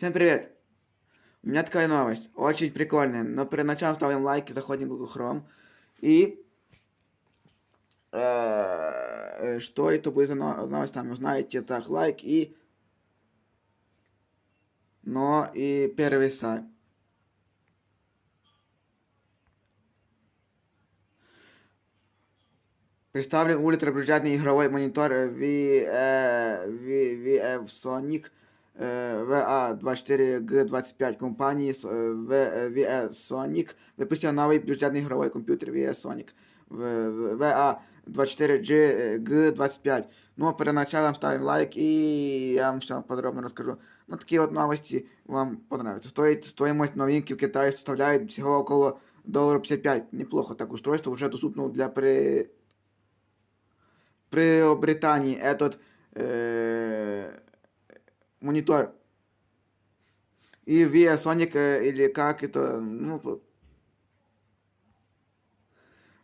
Всем привет! У меня такая новость, очень прикольная, но перед началом ставим лайки, заходим в Google Chrome и... Э, что это будет за новость, там узнаете, так, лайк и... Но и первый сайт. Представлен ультрабюджетный игровой монитор VF Sonic VA24G25 компании VS Sonic выпустил новый бюджетный игровой компьютер VS Sonic VA24G25. Ну, перед началом ставим лайк и я вам все подробно расскажу. Ну, такие вот новости вам понравятся. Стоит, стоимость новинки в Китае составляет всего около долларов 55. Неплохо. Так устройство уже доступно для при при Британии этот э, монитор. И Via Sonic, э, или как это, ну,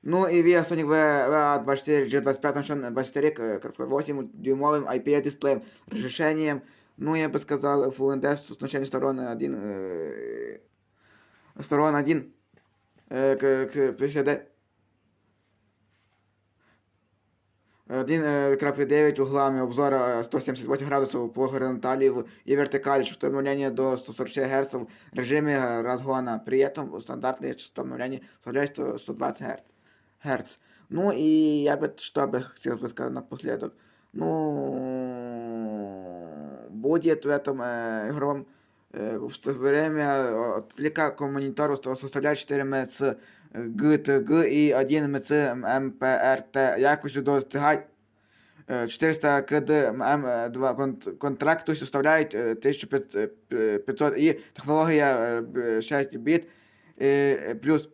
ну и Via Sonic VA24 G25 оснащен 24,8 дюймовым IPS дисплеем, разрешением, ну я бы сказал Full HD с оснащением сторон 1, э, сторон 1 э, к, к PCD. 1.9 углами обзора 178 градусів по горизонтали и вертикали, частота обновления до 144 Гц в режиме разгона. При этом стандартные частота обновления составляет 120 Гц. Ну и я бы, что бы хотел бы сказать напоследок. Ну, будет в этом э, игровом э, время отвлека к монитору составляет 4 МЦ ГТГ і 1 МЦ МПРТ. Якості достигать е, 400 КД М2 е, контракту составляють тобто 1500 е, і технологія 6 біт плюс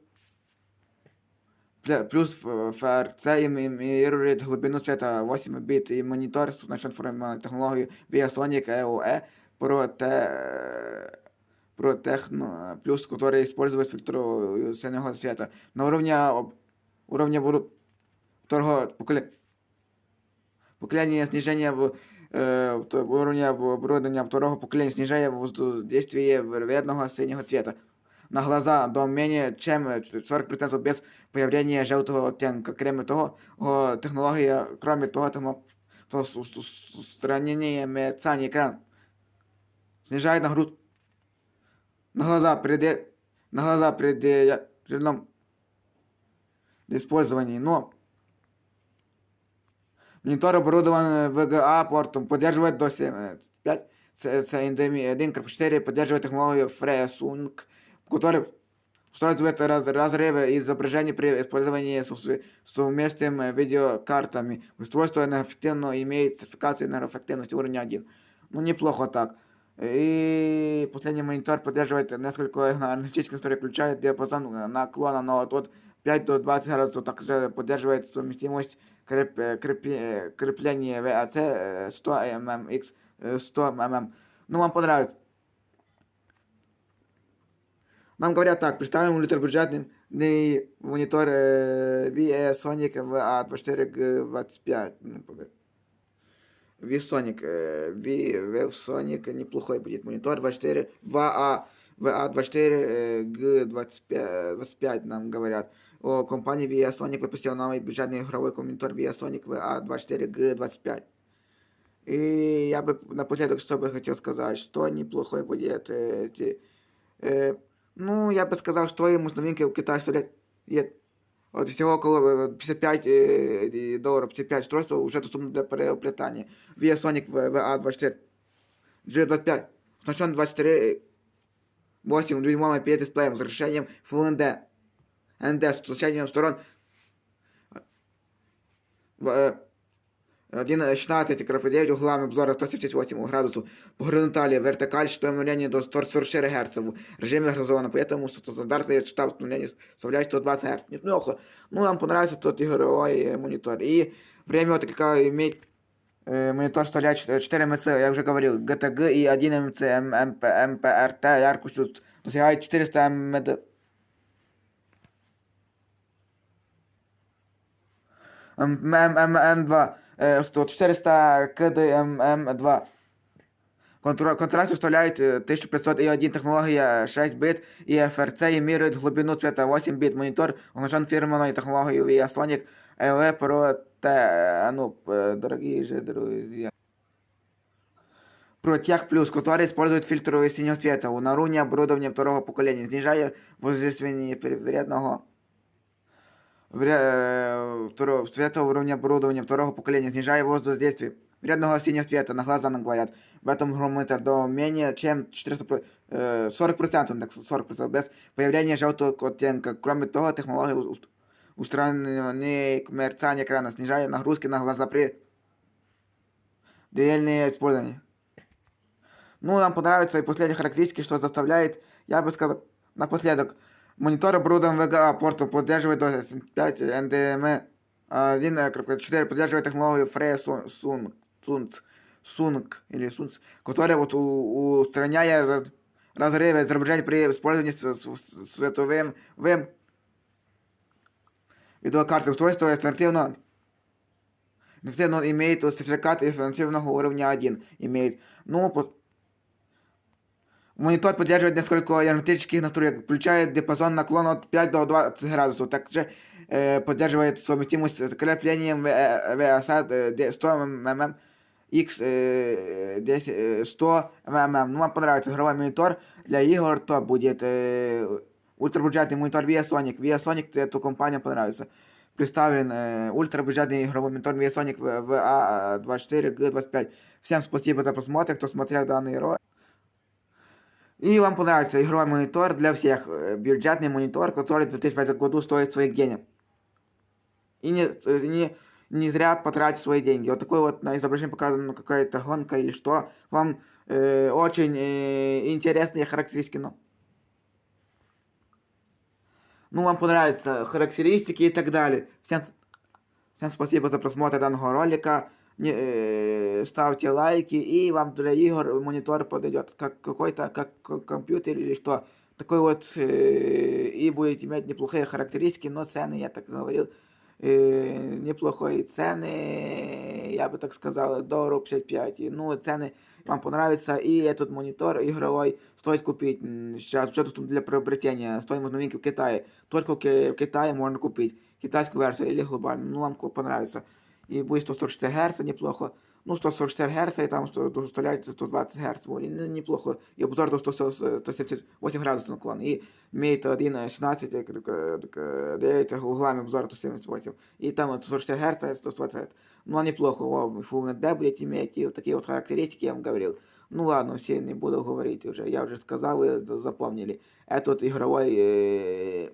Плюс ФРЦ имирует глибину света 8 біт і монітор з значною формою технології Via Sonic EOE про те Протехно, плюс, который использует фильтр синего света. На уровне, уровне второго поколения, поколения снижения в э, уровня оборудования второго поколения снижая действие вредного синего цвета на глаза до менее чем 40% без появления желтого оттенка. Кроме того, технология, кроме того, технология, устранение мерцания экран снижает нагрузку на глаза при, на глаза при длительном использовании, но монитор оборудован VGA портом, поддерживает до 5 CNDMI 1.4, поддерживает технологию FreeSync, который устраивает раз, разрывы изображений при использовании совместными видеокартами. Устройство энергоэффективно имеет сертификацию энергоэффективности уровня 1. Ну, неплохо так. И последний монитор поддерживает несколько аналитических который включает диапазон наклона, но от 5 до 20 градусов также поддерживает совместимость креп, креп, крепления VAC 100 mmx 100 mm. Ну, вам понравится. Нам говорят так, представим ультрабюджетный монитор VIA Sonic VA24G25. Ну, VSonic, VSonic неплохой будет монитор 24 VA, VA24 G25 25 нам говорят. О компании VSonic выпустила новый бюджетный игровой монитор VSonic VA24 G25. И я бы напоследок что бы хотел сказать, что неплохой будет эти... Э, ну, я бы сказал, что ему новинки в Китае стоят от всего около 55 э, долларов, 55 устройств уже доступно для приобретания. ViaSonic VA24 G25 оснащен 24 8 дюймовым IPS дисплеем с разрешением Full ND, ND с состоянием сторон 1,16 крапидей углами обзора 178 градусов по горизонтали, вертикаль, что обновление до 144 Гц в режиме газона, поэтому стандартный штаб обновления составляет 120 Гц. Неплохо. Ну, вам понравится тот игровой монитор. И время вот как иметь э, монитор составляет 4 МЦ, я уже говорил, GTG и 1 МЦ МПРТ, яркостью достигает 400 МД. М2 400 КДММ2. Ем ем контракт вставляють е, 1500 і технологія 6 бит і ФРЦ і міряють глибину світа 8 бит. Монітор оснащен фірменою технологією ViaSonic LE Pro T. Е, ну, е, дорогі же друзі. Протяг плюс, который использует фильтр синего цвета. Унаруня оборудования второго поколения. Снижая воздействие переверного второго цвета уровня оборудования второго поколения, снижая воздействие вредного синего цвета, на глаза нам говорят. В этом грометр до менее чем 400, 40%, так 40% без появления желтого оттенка. Кроме того, технология устранения мерцания экрана снижает нагрузки на глаза при длительном использовании. Ну, нам понравится и последние характеристики, что заставляет, я бы сказал, напоследок, монитор оборудован VGA портом, поддерживает до 5 NDMA 1.4, поддерживает технологию Freya Sun, Sun, Sun, или Sun, которая вот устраняет разрывы изображений при использовании световым ВМ видеокарты устройства эффективно но имеет сертификат эффективного уровня 1. Имеет, ну, Монитор поддерживает несколько энергетических настроек, включает диапазон наклона от 5 до 20 градусов. Также э, поддерживает совместимость с креплением VSA 100 мм X 10, 100 мм. Ну, вам понравится игровой монитор для игр, то будет э, ультрабюджетный монитор ViaSonic. ViaSonic эту компанию понравится. Представлен э, ультрабюджетный игровой монитор ViaSonic VA24G25. Всем спасибо за просмотр, кто смотрел данный ролик. И вам понравится игровой монитор для всех. Э, бюджетный монитор, который в 2005 году стоит своих денег. И не, э, не, не зря потратить свои деньги. Вот такой вот на изображении показана какая-то гонка или что. Вам э, очень э, интересные характеристики. Но... Ну, вам понравятся характеристики и так далее. Всем, всем спасибо за просмотр данного ролика ставьте лайки, и вам для игр монитор подойдет, как какой-то, как компьютер или что. Такой вот, э, и будете иметь неплохие характеристики, но цены, я так говорил, э, неплохой цены, я бы так сказал, до руб 55. Ну, цены вам понравятся, и этот монитор игровой стоит купить. Сейчас что тут для приобретения, стоимость новинки в Китае. Только в Китае можно купить китайскую версию или глобальную, ну, вам понравится и будет 144 Гц, неплохо. Ну, 144 Гц, и там доставляется 120 Гц, будет неплохо. И обзор до 178 градусов наклон. И имеет 1.16, 9 углами обзора 178. И там 144 Гц, 120 Ну, неплохо. О, Full HD будет иметь, и вот такие вот характеристики я вам говорил. Ну ладно, все не буду говорить уже. Я уже сказал, вы запомнили. Этот игровой э,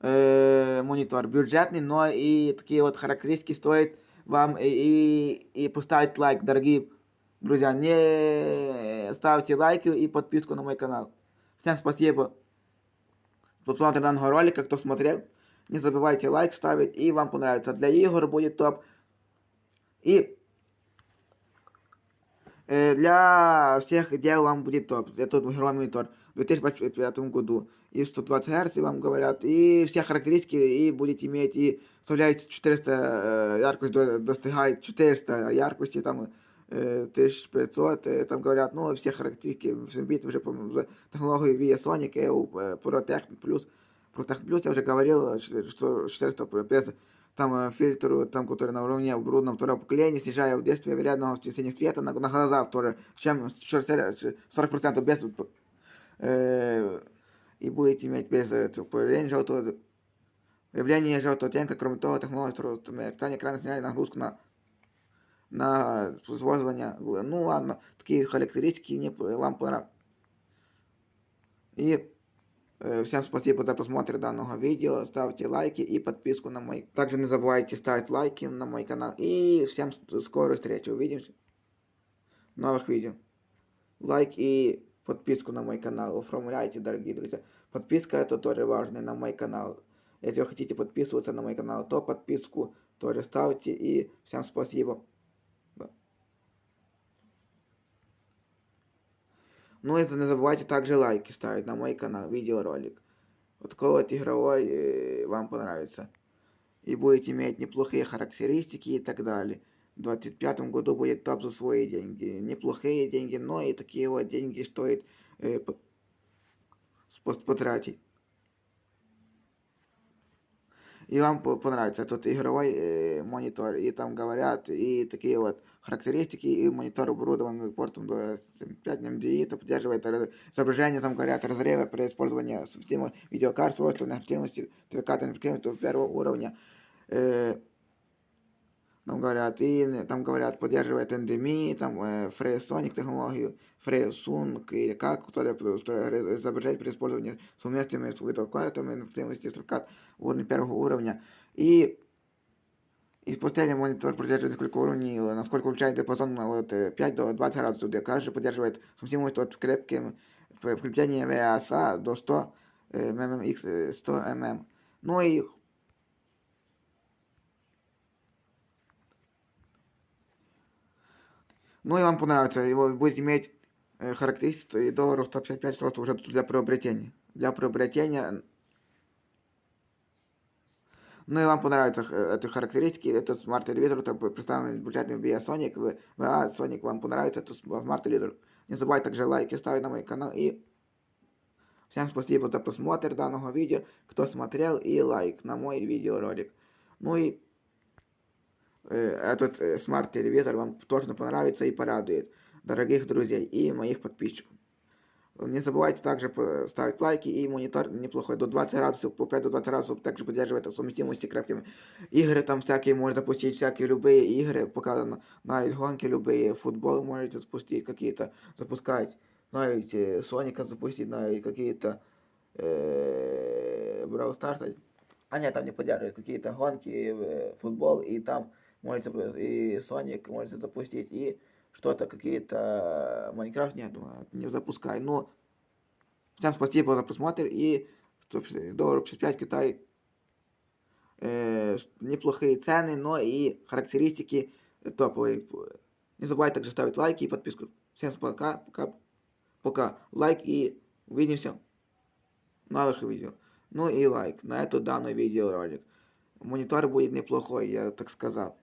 э, монитор бюджетный, но и такие вот характеристики стоит вам и, и, и поставить лайк, дорогие друзья. Не ставьте лайки и подписку на мой канал. Всем спасибо за просмотр данного ролика, кто смотрел. Не забывайте лайк ставить, и вам понравится. Для игр будет топ. И э, для всех дел вам будет топ. Это игровой монитор в 2025 году. И 120 Гц вам говорят, и все характеристики, и будете иметь, и вставляете 400 э, яркость, достигает 400 яркости, там 1500, э, э, там говорят, ну, все характеристики, все бит уже по технологии ViaSonic, EU, ProTech Plus, ProTech Plus, я уже говорил, что 400 без там фильтр, там, который на уровне оборудованного второго поколения, снижая действие вредного синего света на, на глаза, второе, чем 40% без э, и будете иметь без появления желтого появление желтого оттенка, кроме того, технология мерцания экрана снимает нагрузку на на использование. Ну ладно, такие характеристики не вам понравились. И э, всем спасибо за просмотр данного видео. Ставьте лайки и подписку на мой. Также не забывайте ставить лайки на мой канал. И всем скорой встречи. Увидимся в новых видео. Лайк и подписку на мой канал. Оформляйте, дорогие друзья. Подписка это тоже важно на мой канал. Если вы хотите подписываться на мой канал, то подписку тоже ставьте. И всем спасибо. Ну и не забывайте также лайки ставить на мой канал, видеоролик. Вот такой вот игровой э, вам понравится. И будете иметь неплохие характеристики и так далее. В 25 году будет топ за свои деньги. Неплохие деньги, но и такие вот деньги стоит э, потратить. И вам понравится этот игровой э, монитор. И там говорят, и такие вот характеристики, и монитор оборудован портом 5 MDI, это поддерживает изображение, там говорят, разрывы при использовании системы видеокарт, устройства необходимости ТВК первого уровня. Э, там говорят, и там говорят, поддерживает NDMI, там э, FreeSonic технологию, FreeSync, или как, которые изображать при использовании совместными с видеокартами необходимости строкат уровня первого уровня. И и последний монитор поддерживает несколько уровней, насколько включает диапазон от 5 до 20 градусов, где также поддерживает совместимость от крепким крепления VSA до 100 мм, 100 мм. Ну и Ну и вам понравится, его будет иметь э, характеристики долларов 155 просто уже для приобретения. Для приобретения ну и вам понравятся э, эти характеристики, этот смарт-телевизор, это представлен бюджетный via Sonic, VA Sonic вам понравится, это смарт-телевизор. Не забывайте также лайки ставить на мой канал и всем спасибо за просмотр данного видео, кто смотрел и лайк на мой видеоролик. Ну и этот э, смарт-телевизор вам точно понравится и порадует дорогих друзей и моих подписчиков. Не забывайте также ставить лайки и монитор неплохой. До 20 градусов, по 5 до 20 градусов также поддерживает совместимости крепкими. Игры там всякие можно запустить, всякие любые игры, показано на гонки любые, футбол можете запустить какие-то, запускать, знаете, Соника запустить, на какие-то э, Brawl Stars. А нет, там не поддерживают какие-то гонки, э, футбол, и там можете, и Соник можете запустить, и что-то, какие-то Майнкрафт нет, не запускай. Но всем спасибо за просмотр и долларов 55 Китай э, неплохие цены, но и характеристики топовые. Не забывайте также ставить лайки и подписку. Всем пока, пока, пока. Лайк и увидимся в новых видео. Ну и лайк на эту данный видеоролик. Монитор будет неплохой, я так сказал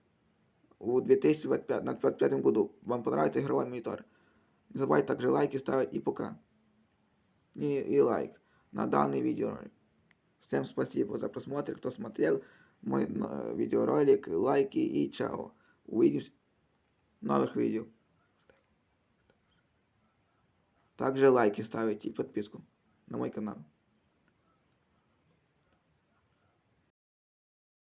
в 2025 году вам понравится игровой монитор. Не забывайте также лайки ставить и пока. И, и лайк на данный видеоролик. Всем спасибо за просмотр, кто смотрел мой видеоролик, лайки и чао. Увидимся в новых видео. Также лайки ставите и подписку на мой канал.